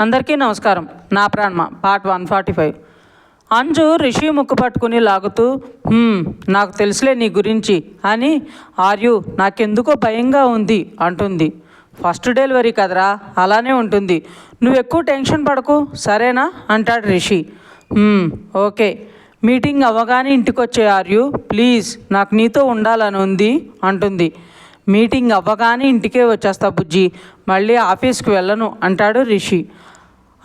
అందరికీ నమస్కారం. నా ప్రాణమ? Part one forty five. Anju Rishi ముక్కు పట్టుకుని లాగుతూ నాకు తెలుసులే నీ గురించి అని ఆర్యు నాకెందుకో భయంగా ఉంది అంటుంది. ఫస్ట్ డెలివరీ కదరా? అలానే ఉంటుంది. నువ్వు ఎక్కువ టెన్షన్ పడకు. సరేనా? అంటాడు రిషి. ఓకే. మీటింగ్ అవ్వగానే ఇంటికి వచ్చే ఆర్యు ప్లీజ్ నాకు నీతో ఉండాలని ఉంది అంటుంది. మీటింగ్ అవ్వగానే ఇంటికే వచ్చేస్తా బుజ్జి. మళ్ళీ ఆఫీస్కి వెళ్ళను అంటాడు రిషి.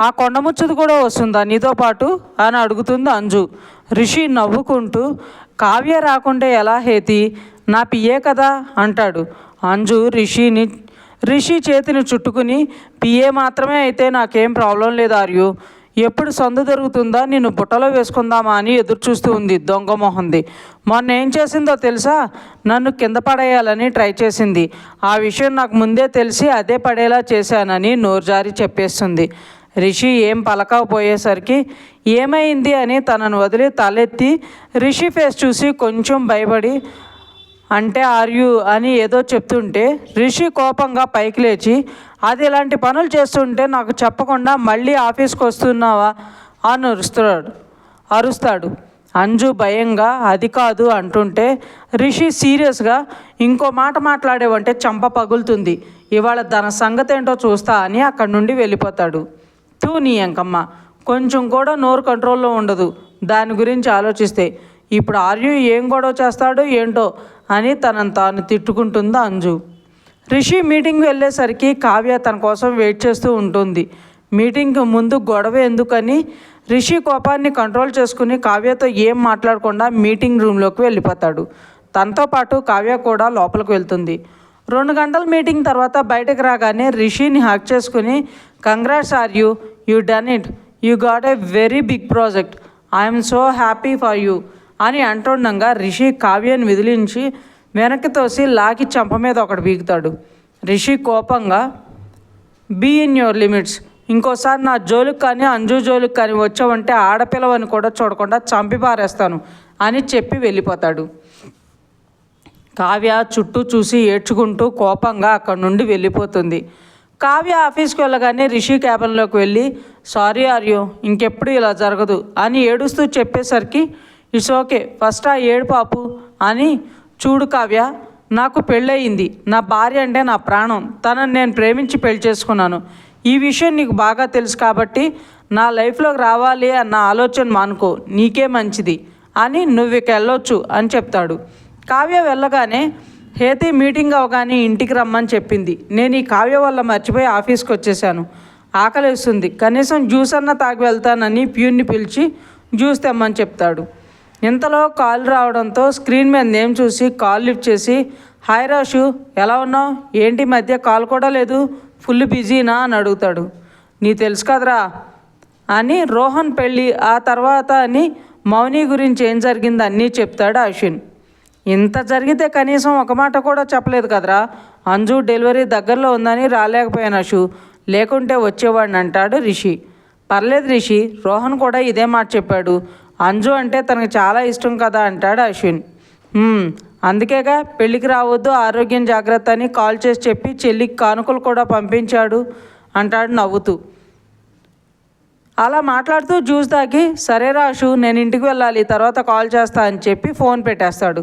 ఆ కొండముచ్చది కూడా వస్తుందా నీతో పాటు? అని అడుగుతుంది అంజు. రిషి నవ్వుకుంటూ కావ్య రాకుంటే ఎలా హేతి? నా పియే కదా అంటాడు. అంజు రిషిని రిషి చేతిని చుట్టుకుని పిఏ మాత్రమే అయితే నాకేం ప్రాబ్లం లేదు ఆర్యు. ఎప్పుడు సందు దొరుకుతుందా? నిన్ను బుట్టలో వేసుకుందామా అని ఎదురు చూస్తూ ఉంది. దొంగ మొహంది. మొన్న ఏం చేసిందో తెలుసా? నన్ను కింద పడేయాలని ట్రై చేసింది. ఆ విషయం నాకు ముందే తెలిసి అదే పడేలా చేశానని నోరుజారి చెప్పేస్తుంది. రిషి ఏం పలకపోయేసరికి ఏమైంది అని తనను వదిలి తలెత్తి రిషి ఫేస్ చూసి కొంచెం భయపడి అంటే ఆర్యు అని ఏదో చెప్తుంటే రిషి కోపంగా పైకి లేచి అది ఇలాంటి పనులు చేస్తుంటే నాకు చెప్పకుండా మళ్ళీ ఆఫీస్కి వస్తున్నావా? అని అరుస్తాడు అరుస్తాడు. అంజు భయంగా అది కాదు అంటుంటే రిషి సీరియస్గా ఇంకో మాట మాట్లాడేవంటే చంప పగులుతుంది. ఇవాళ తన సంగతి ఏంటో చూస్తా అని అక్కడి నుండి వెళ్ళిపోతాడు. తూ నీ అంకమ్మ కొంచెం కూడా నోరు కంట్రోల్లో ఉండదు. దాని గురించి ఆలోచిస్తే ఇప్పుడు ఆర్యు ఏం గొడవ చేస్తాడో ఏంటో అని తనను తాను తిట్టుకుంటుంది అంజు. రిషి మీటింగ్ వెళ్ళేసరికి కావ్య తన కోసం వెయిట్ చేస్తూ ఉంటుంది. మీటింగ్కి ముందు గొడవ ఎందుకని? రిషి కోపాన్ని కంట్రోల్ చేసుకుని కావ్యతో ఏం మాట్లాడకుండా మీటింగ్ రూమ్లోకి వెళ్ళిపోతాడు. తనతో పాటు కావ్య కూడా లోపలికి వెళ్తుంది. రెండు గంటల మీటింగ్ తర్వాత బయటకు రాగానే రిషిని హ్యాక్ చేసుకుని congrats are you you done it you got a very big project I'm so happy for you అని అంటుండగా రిషి కావ్యను విదిలించి వెనక్కి తోసి లాగి చంప మీద ఒకటి బీగుతాడు. రిషి కోపంగా బీ ఇన్ యువర్ లిమిట్స్ ఇంకోసారి నా జోలికి కానీ అంజు జోలికి కానీ వచ్చావంటే ఆడపిల్లవని కూడా చూడకుండా చంపి పారేస్తాను అని చెప్పి వెళ్ళిపోతాడు. కావ్య చుట్టూ చూసి ఏడ్చుకుంటూ కోపంగా అక్కడి నుండి వెళ్ళిపోతుంది. కావ్య ఆఫీస్కి వెళ్ళగానే రిషి క్యాబిన్లోకి వెళ్ళి సారీ ఆర్యో ఇంకెప్పుడు ఇలా జరగదు అని ఏడుస్తూ చెప్పేసరికి ఇట్స్ ఓకే. ఫస్ట్ ఆ ఏడు పాపు. అని చూడు కావ్య నాకు పెళ్ళయింది. నా భార్య అంటే నా ప్రాణం. తనని నేను ప్రేమించి పెళ్ళి చేసుకున్నాను. ఈ విషయం నీకు బాగా తెలుసు కాబట్టి నా లైఫ్లోకి రావాలి అన్న ఆలోచన మానుకో. నీకే మంచిది. అని నువ్వు ఇక వెళ్ళొచ్చు అని చెప్తాడు. కావ్య వెళ్ళగానే హేతి మీటింగ్ అవగానే ఇంటికి రమ్మని చెప్పింది. నేను ఈ కావ్య వల్ల మర్చిపోయి ఆఫీస్కి వచ్చేసాను. ఆకలిస్తుంది. కనీసం జ్యూస్ అన్న తాగి వెళ్తానని ప్యూన్ని పిలిచి జ్యూస్ తెమ్మని చెప్తాడు. ఇంతలో కాల్ రావడంతో స్క్రీన్ మీద నేమ్ చూసి కాల్ లిఫ్ట్ చేసి హాయ్ రాషు ఎలా ఉన్నావు? ఏంటి మధ్య కాల్ కూడా లేదు? ఫుల్ బిజీనా? అని అడుగుతాడు. నీ తెలుసు కదరా. అని రోహన్ పెళ్ళి ఆ తర్వాత అని మౌని గురించి ఏం జరిగింది అన్నీ చెప్తాడు అశ్విన్. ఇంత జరిగితే కనీసం ఒక మాట కూడా చెప్పలేదు కదరా. అంజు డెలివరీ దగ్గరలో ఉందని రాలేకపోయాను అశు లేకుంటే వచ్చేవాడిని అంటాడు రిషి. పర్లేదు రిషి రోహన్ కూడా ఇదే మాట చెప్పాడు. అంజు అంటే తనకు చాలా ఇష్టం కదా అంటాడు అశ్విన్. అందుకేగా పెళ్ళికి రావద్దు ఆరోగ్యం జాగ్రత్త అని కాల్ చేసి చెప్పి చెల్లికి కానుకలు కూడా పంపించాడు అంటాడు నవ్వుతూ. అలా మాట్లాడుతూ జ్యూస్ తాగి సరే రాషు నేను ఇంటికి వెళ్ళాలి తర్వాత కాల్ చేస్తా అని చెప్పి ఫోన్ పెట్టేస్తాడు.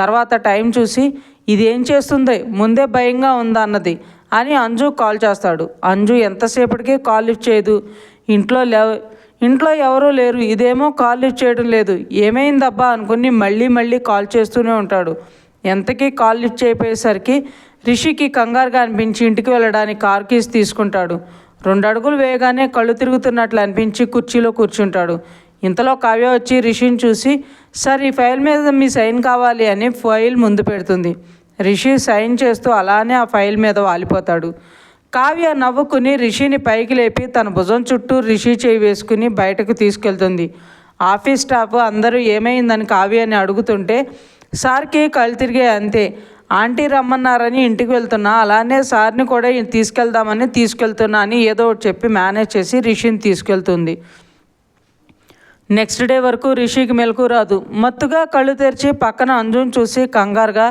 తర్వాత టైం చూసి ఇది ఏం చేస్తుంది? ముందే భయంగా ఉందన్నది అని అంజు కాల్ చేస్తాడు. అంజు ఎంతసేపటికి కాల్ లిఫ్ట్ చేయదు? ఇంట్లో లే ఇంట్లో ఎవరూ లేరు. ఇదేమో కాల్ లిఫ్ట్ చేయడం లేదు. ఏమైందబ్బా అనుకుని మళ్ళీ మళ్ళీ కాల్ చేస్తూనే ఉంటాడు. ఎంతకీ కాల్ లిఫ్ట్ చేయపోయేసరికి రిషికి కంగారుగా అనిపించి ఇంటికి వెళ్ళడానికి కార్ కీస్ తీసుకుంటాడు. రెండు అడుగులు వేయగానే కళ్ళు తిరుగుతున్నట్లు అనిపించి కుర్చీలో కూర్చుంటాడు. ఇంతలో కావ్య వచ్చి రిషిని చూసి సార్ ఈ ఫైల్ మీద మీ సైన్ కావాలి అని ఫైల్ ముందు పెడుతుంది. రిషి సైన్ చేస్తూ అలానే ఆ ఫైల్ మీద వాలిపోతాడు. కావ్య నవ్వుకుని రిషిని పైకి లేపి తన భుజం చుట్టూ రిషి చేయి వేసుకుని బయటకు తీసుకెళ్తుంది. ఆఫీస్ స్టాఫ్ అందరూ ఏమైందని కావ్యని అడుగుతుంటే సార్కి కళ్ళు తిరిగే అంతే. ఆంటీ రమ్మన్నారని ఇంటికి వెళ్తున్నా. అలానే సార్ని కూడా తీసుకెళ్దామని తీసుకెళ్తున్నా అని ఏదో ఒకటి చెప్పి మేనేజ్ చేసి రిషిని తీసుకెళ్తుంది. నెక్స్ట్ డే వరకు రిషికి మెలకు రాదు. మత్తుగా కళ్ళు తెరిచి పక్కన అంజుని చూసి కంగారుగా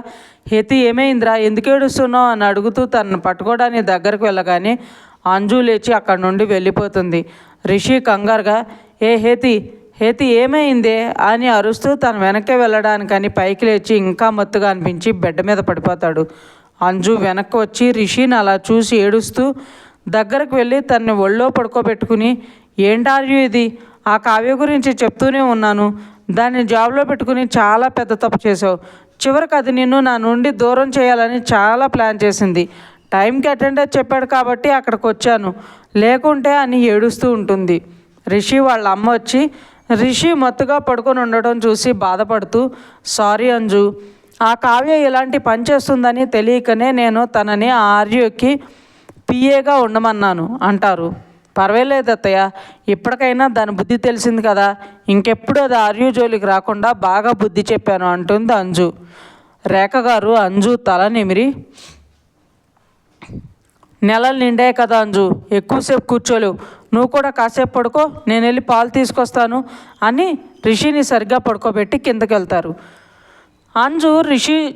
హేతి ఏమైందిరా? ఎందుకు ఏడుస్తున్నావు? అని అడుగుతూ తనను పట్టుకోవడానికి దగ్గరకు వెళ్ళగానే అంజు లేచి అక్కడి నుండి వెళ్ళిపోతుంది. రిషి కంగారుగా ఏ హేతి హేతి ఏమైందే? అని అరుస్తూ తన వెనక్కి వెళ్ళడానికని పైకి లేచి ఇంకా మత్తుగా అనిపించి బెడ్ మీద పడిపోతాడు. అంజు వెనక్కి వచ్చి రిషిని అలా చూసి ఏడుస్తూ దగ్గరకు వెళ్ళి తన్ని ఒళ్ళో పడుకోబెట్టుకుని ఏంటార్యు ఇది? ఆ కావ్య గురించి చెప్తూనే ఉన్నాను. దాన్ని జాబ్లో పెట్టుకుని చాలా పెద్ద తప్పు చేసావు చివరికి అది నిన్ను నా నుండి దూరం చేయాలని చాలా ప్లాన్ చేసింది. టైంకి అటెండర్ చెప్పాడు కాబట్టి అక్కడికి వచ్చాను. లేకుంటే అని ఏడుస్తూ ఉంటుంది. రిషి వాళ్ళ అమ్మ వచ్చి రిషి మత్తుగా పడుకొని ఉండడం చూసి బాధపడుతూ సారీ అంజు ఆ కావ్య ఇలాంటి పని చేస్తుందని తెలియకనే నేను తనని ఆర్యుకి పిఏగా ఉండమన్నాను అంటారు. పర్వాలేదు అత్తయ్య. ఇప్పటికైనా దాని బుద్ధి తెలిసింది కదా. ఇంకెప్పుడు అది ఆర్యు జోలికి రాకుండా బాగా బుద్ధి చెప్పాను అంటుంది అంజు. రేఖ గారు అంజు తల నిమిరి. నెలలు నిండాయి కదా అంజు. ఎక్కువసేపు కూర్చోలేవు. నువ్వు కూడా కాసేపు పడుకో నేను వెళ్ళి పాలు తీసుకొస్తాను అని రిషిని సరిగ్గా పడుకోబెట్టి కిందకి వెళ్తారు అంజు రిషి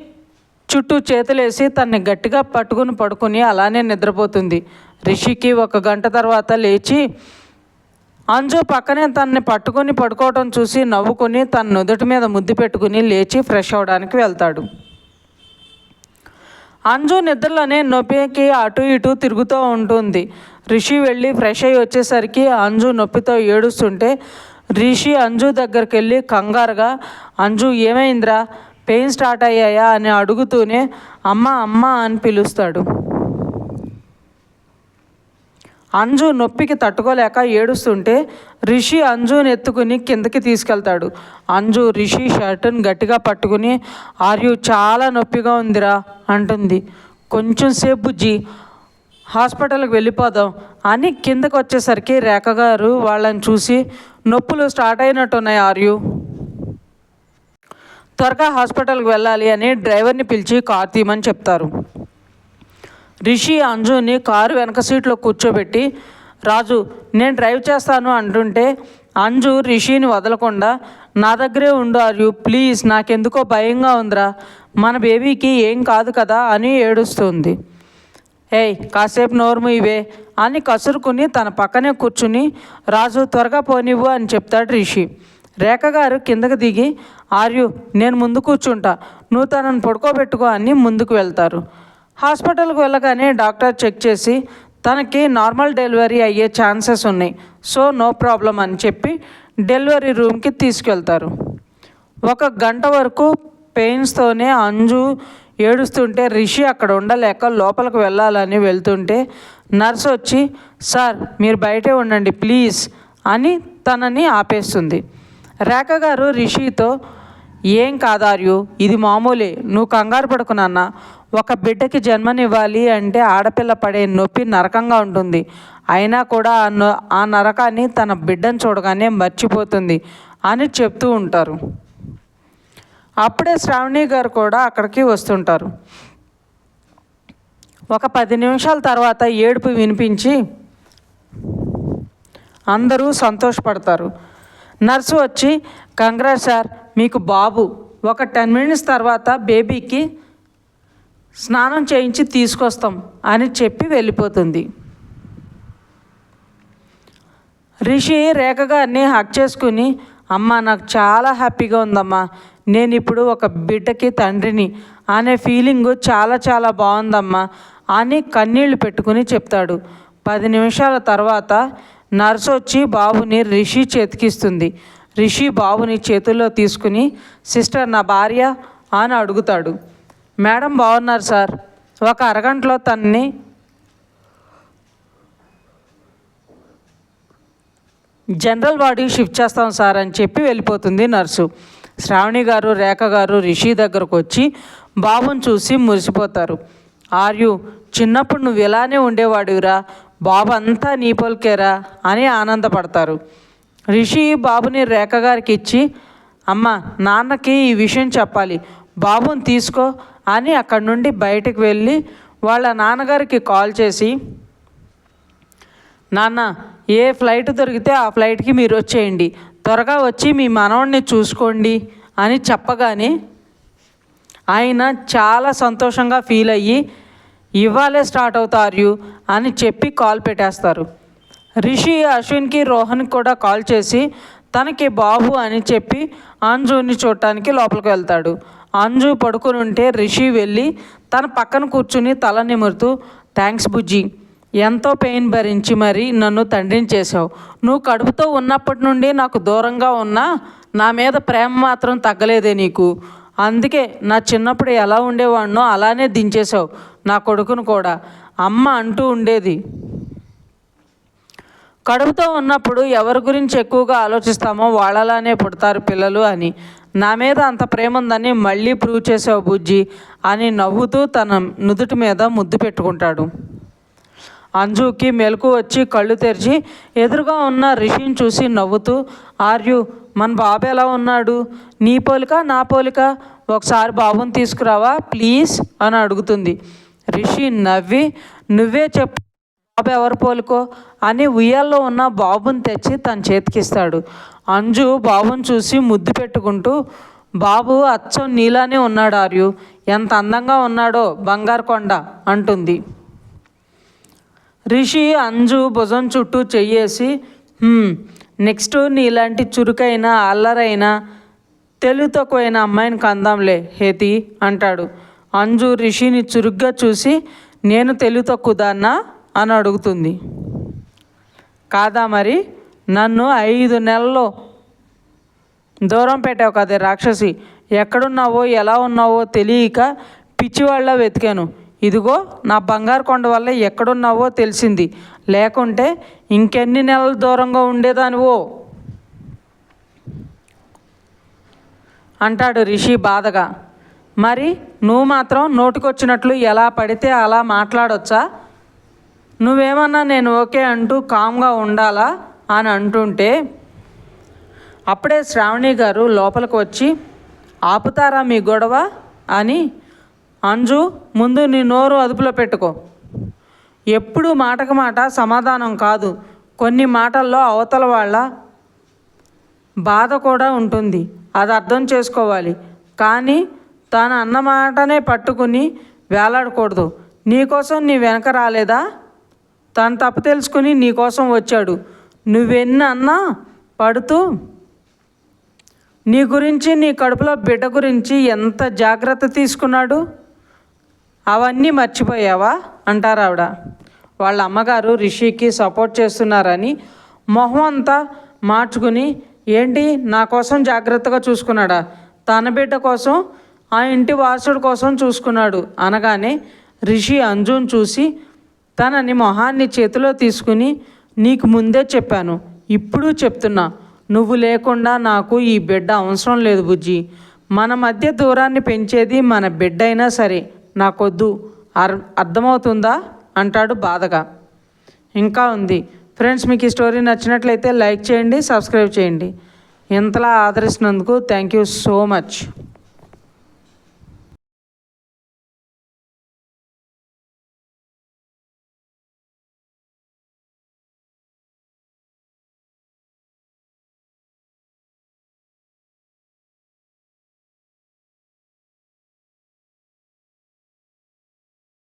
చుట్టూ చేతులేసి తన్ని గట్టిగా పట్టుకుని పడుకుని అలానే నిద్రపోతుంది. రిషికి ఒక గంట తర్వాత లేచి అంజు పక్కనే తన్ని పట్టుకొని పడుకోవటం చూసి నవ్వుకొని తన నుదుటి మీద ముద్దు పెట్టుకుని లేచి ఫ్రెష్ అవడానికి వెళ్తాడు. అంజు నిద్రలోనే నొప్పికి అటు ఇటు తిరుగుతూ ఉంటుంది. రిషి వెళ్ళి ఫ్రెష్ అయ్యి వచ్చేసరికి అంజు నొప్పితో ఏడుస్తుంటే రిషి అంజు దగ్గరికి వెళ్ళి కంగారుగా అంజు ఏమైందిరా? పెయిన్ స్టార్ట్ అయ్యాయా? అని అడుగుతూనే అమ్మ అమ్మ అని పిలుస్తాడు. అంజు నొప్పికి తట్టుకోలేక ఏడుస్తుంటే రిషి అంజుని ఎత్తుకుని కిందకి తీసుకెళ్తాడు. అంజు రిషి షర్టును గట్టిగా పట్టుకుని ఆర్యు చాలా నొప్పిగా ఉందిరా అంటుంది. కొంచెం సేపు బుజ్జి హాస్పిటల్కి వెళ్ళిపోదాం అని కిందకు వచ్చేసరికి రేఖ గారు వాళ్ళని చూసి నొప్పులు స్టార్ట్ అయినట్టున్నాయి ఆర్యు త్వరగా హాస్పిటల్కి వెళ్ళాలి అని డ్రైవర్ని పిలిచి కార్ తీయమని చెప్తారు. రిషి అంజుని కారు వెనక సీట్లో కూర్చోబెట్టి రాజు నేను డ్రైవ్ చేస్తాను అంటుంటే అంజు రిషిని వదలకుండా నా దగ్గరే ఉండు ఆర్యు ప్లీజ్ నాకెందుకో భయంగా ఉందిరా మన బేబీకి ఏం కాదు కదా అని ఏడుస్తుంది. ఏయ్ కాసేపు నోరుము ఇవే అని కసురుకుని తన పక్కనే కూర్చుని రాజు త్వరగా పోనివ్వు అని చెప్తాడు రిషి. రేఖ గారు కిందకి దిగి ఆర్యు నేను ముందు కూర్చుంటా నువ్వు తనను పడుకోబెట్టుకో అని ముందుకు వెళ్తారు. హాస్పిటల్కి వెళ్ళగానే డాక్టర్ చెక్ చేసి తనకి నార్మల్ డెలివరీ అయ్యే ఛాన్సెస్ ఉన్నాయి. సో నో ప్రాబ్లం అని చెప్పి డెలివరీ రూమ్కి తీసుకెళ్తారు. ఒక గంట వరకు పెయిన్స్తోనే అంజు ఏడుస్తుంటే రిషి అక్కడ ఉండలేక లోపలికి వెళ్ళాలని వెళ్తుంటే నర్స్ వచ్చి సార్ మీరు బయటే ఉండండి ప్లీజ్ అని తనని ఆపేస్తుంది. రేఖ గారు రిషితో ఏం కాదార్యు? ఇది మామూలే. నువ్వు కంగారు పడుకు నాన్న. ఒక బిడ్డకి జన్మనివ్వాలి అంటే ఆడపిల్ల పడే నొప్పి నరకంగా ఉంటుంది. అయినా కూడా ఆ ఆ నరకాన్ని తన బిడ్డను చూడగానే మర్చిపోతుంది అని చెప్తూ ఉంటారు. అప్పుడే శ్రావణి గారు కూడా అక్కడికి వస్తుంటారు. ఒక పది నిమిషాల తర్వాత ఏడుపు వినిపించి అందరూ సంతోషపడతారు. నర్సు వచ్చి కంగ్రాట్ సార్ మీకు బాబు ఒక టెన్ మినిట్స్ తర్వాత బేబీకి స్నానం చేయించి తీసుకొస్తాం అని చెప్పి వెళ్ళిపోతుంది. రిషి రేఖ గారిని హక్ చేసుకుని అమ్మ నాకు చాలా హ్యాపీగా ఉందమ్మా. నేను ఇప్పుడు ఒక బిడ్డకి తండ్రిని అనే ఫీలింగ్ చాలా చాలా బాగుందమ్మా అని కన్నీళ్ళు పెట్టుకుని చెప్తాడు. పది నిమిషాల తర్వాత నర్సు వచ్చి బాబుని రిషి చేతికిస్తుంది. రిషి బాబుని చేతుల్లో తీసుకుని సిస్టర్ నా భార్య అని అడుగుతాడు. మేడం బాగున్నారు సార్. ఒక అరగంటలో తన్ని జనరల్ వార్డుకి షిఫ్ట్ చేస్తాం సార్ అని చెప్పి వెళ్ళిపోతుంది నర్సు. శ్రావణి గారు రేఖ గారు రిషి దగ్గరకు వచ్చి బాబుని చూసి మురిసిపోతారు. ఆర్యు చిన్నప్పుడు నువ్వు ఇలానే ఉండేవాడివిరా. బాబు అంతా నీ పొలికేరా అని ఆనందపడతారు. రిషి బాబుని రేఖ గారికి ఇచ్చి అమ్మ నాన్నకి ఈ విషయం చెప్పాలి. బాబుని తీసుకో అని అక్కడి నుండి బయటకు వెళ్ళి వాళ్ళ నాన్నగారికి కాల్ చేసి నాన్న ఏ ఫ్లైట్ దొరికితే ఆ ఫ్లైట్కి మీరు వచ్చేయండి. త్వరగా వచ్చి మీ మనవడిని చూసుకోండి అని చెప్పగానే ఆయన చాలా సంతోషంగా ఫీల్ అయ్యి ఇవ్వాలే స్టార్ట్ అవుతారు అని చెప్పి కాల్ పెట్టేస్తారు. రిషి అశ్విన్కి రోహన్కి కూడా కాల్ చేసి తనకి బాబు అని చెప్పి అంజుని చూడటానికి లోపలికి వెళ్తాడు. అంజు పడుకుని ఉంటే రిషి వెళ్ళి తన పక్కన కూర్చుని తల నిమురుతూ థ్యాంక్స్ బుజ్జి ఎంతో పెయిన్ భరించి మరి నన్ను తండ్రిని చేసావు నువ్వు కడుపుతో ఉన్నప్పటి నుండి నాకు దూరంగా ఉన్నా నా మీద ప్రేమ మాత్రం తగ్గలేదే నీకు. అందుకే నా చిన్నప్పుడు ఎలా ఉండేవాడినో అలానే దించేశావు నా కొడుకును కూడా. అమ్మ అంటూ ఉండేది. కడుపుతో ఉన్నప్పుడు ఎవరి గురించి ఎక్కువగా ఆలోచిస్తామో వాళ్ళలానే పుడతారు పిల్లలు అని. నా మీద అంత ప్రేమ ఉందని మళ్ళీ ప్రూవ్ చేసావు బుజ్జి అని నవ్వుతూ తన నుదుటి మీద ముద్దు పెట్టుకుంటాడు. అంజుకి మెలకు వచ్చి కళ్ళు తెరిచి ఎదురుగా ఉన్న రిషిని చూసి నవ్వుతూ ఆర్యు మన బాబు ఎలా ఉన్నాడు? నీ పోలిక నా పోలిక? ఒకసారి బాబుని తీసుకురావా ప్లీజ్? అని అడుగుతుంది. రిషి నవ్వి నువ్వే చెప్పు బాబు ఎవరు పోలుకో? అని ఉయ్యాల్లో ఉన్న బాబుని తెచ్చి తన చేతికిస్తాడు. అంజు బాబుని చూసి ముద్దు పెట్టుకుంటూ బాబు అచ్చం నీలానే ఉన్నాడు ఆర్యు. ఎంత అందంగా ఉన్నాడో బంగారు కొండ అంటుంది. రిషి అంజు భుజం చుట్టూ చెయ్యేసి నెక్స్ట్ నీలాంటి చురుకైన అల్లరైన తెలివి తక్కువైన అమ్మాయిని కందాంలే హేతి అంటాడు. అంజు రిషిని చురుగ్గా చూసి నేను తెలుగు తక్కువదాన్నా అని అడుగుతుంది. కాదా మరి? నన్ను ఐదు నెలలు దూరం పెట్టావు కదే రాక్షసి. ఎక్కడున్నావో ఎలా ఉన్నావో తెలియక పిచ్చివాళ్ళ వెతికాను. ఇదిగో నా బంగారు కొండ వల్ల ఎక్కడున్నావో తెలిసింది. లేకుంటే ఇంకెన్ని నెలల దూరంగా ఉండేదానివో? అంటాడు రిషి బాధగా. మరి నువ్వు మాత్రం నోటికొచ్చినట్లు ఎలా పడితే అలా మాట్లాడొచ్చా? నువ్వేమన్నా నేను ఓకే అంటూ కామ్గా ఉండాలా అని అంటుంటే అప్పుడే శ్రావణి గారు లోపలికి వచ్చి ఆపుతారా మీ గొడవ? అని అంజు ముందు నీ నోరు అదుపులో పెట్టుకో. ఎప్పుడు మాటకు మాట సమాధానం కాదు. కొన్ని మాటల్లో అవతల వాళ్ళ బాధ కూడా ఉంటుంది. అది అర్థం చేసుకోవాలి. కానీ తాను అన్న మాటనే పట్టుకుని వేలాడకూడదు. నీకోసం నీ వెనక రాలేదా? తను తప్పు తెలుసుకుని నీకోసం వచ్చాడు. నువ్వెన్ని అన్నా పడుతూ నీ గురించి నీ కడుపులో బిడ్డ గురించి ఎంత జాగ్రత్త తీసుకున్నాడు? అవన్నీ మర్చిపోయావా? అంటారు ఆవిడ. వాళ్ళ అమ్మగారు రిషికి సపోర్ట్ చేస్తున్నారని మొహం అంతా మార్చుకుని ఏంటి నా కోసం జాగ్రత్తగా చూసుకున్నాడా? తన బిడ్డ కోసం ఆ ఇంటి వారసుడి కోసం చూసుకున్నాడు. అనగానే రిషి అంజున్ చూసి తనని మొహాన్ని చేతిలో తీసుకుని నీకు ముందే చెప్పాను. ఇప్పుడు చెప్తున్నా నువ్వు లేకుండా నాకు ఈ బిడ్డ అవసరం లేదు బుజ్జి. మన మధ్య దూరాన్ని పెంచేది మన బిడ్డ అయినా సరే. నాకొద్దు. అర్ అర్థమవుతుందా? అంటాడు బాధగా. ఇంకా ఉంది. ఫ్రెండ్స్ మీకు ఈ స్టోరీ నచ్చినట్లయితే లైక్ చేయండి సబ్స్క్రైబ్ చేయండి. ఇంతలా ఆదరిస్తున్నందుకు థ్యాంక్ యూ సో మచ్.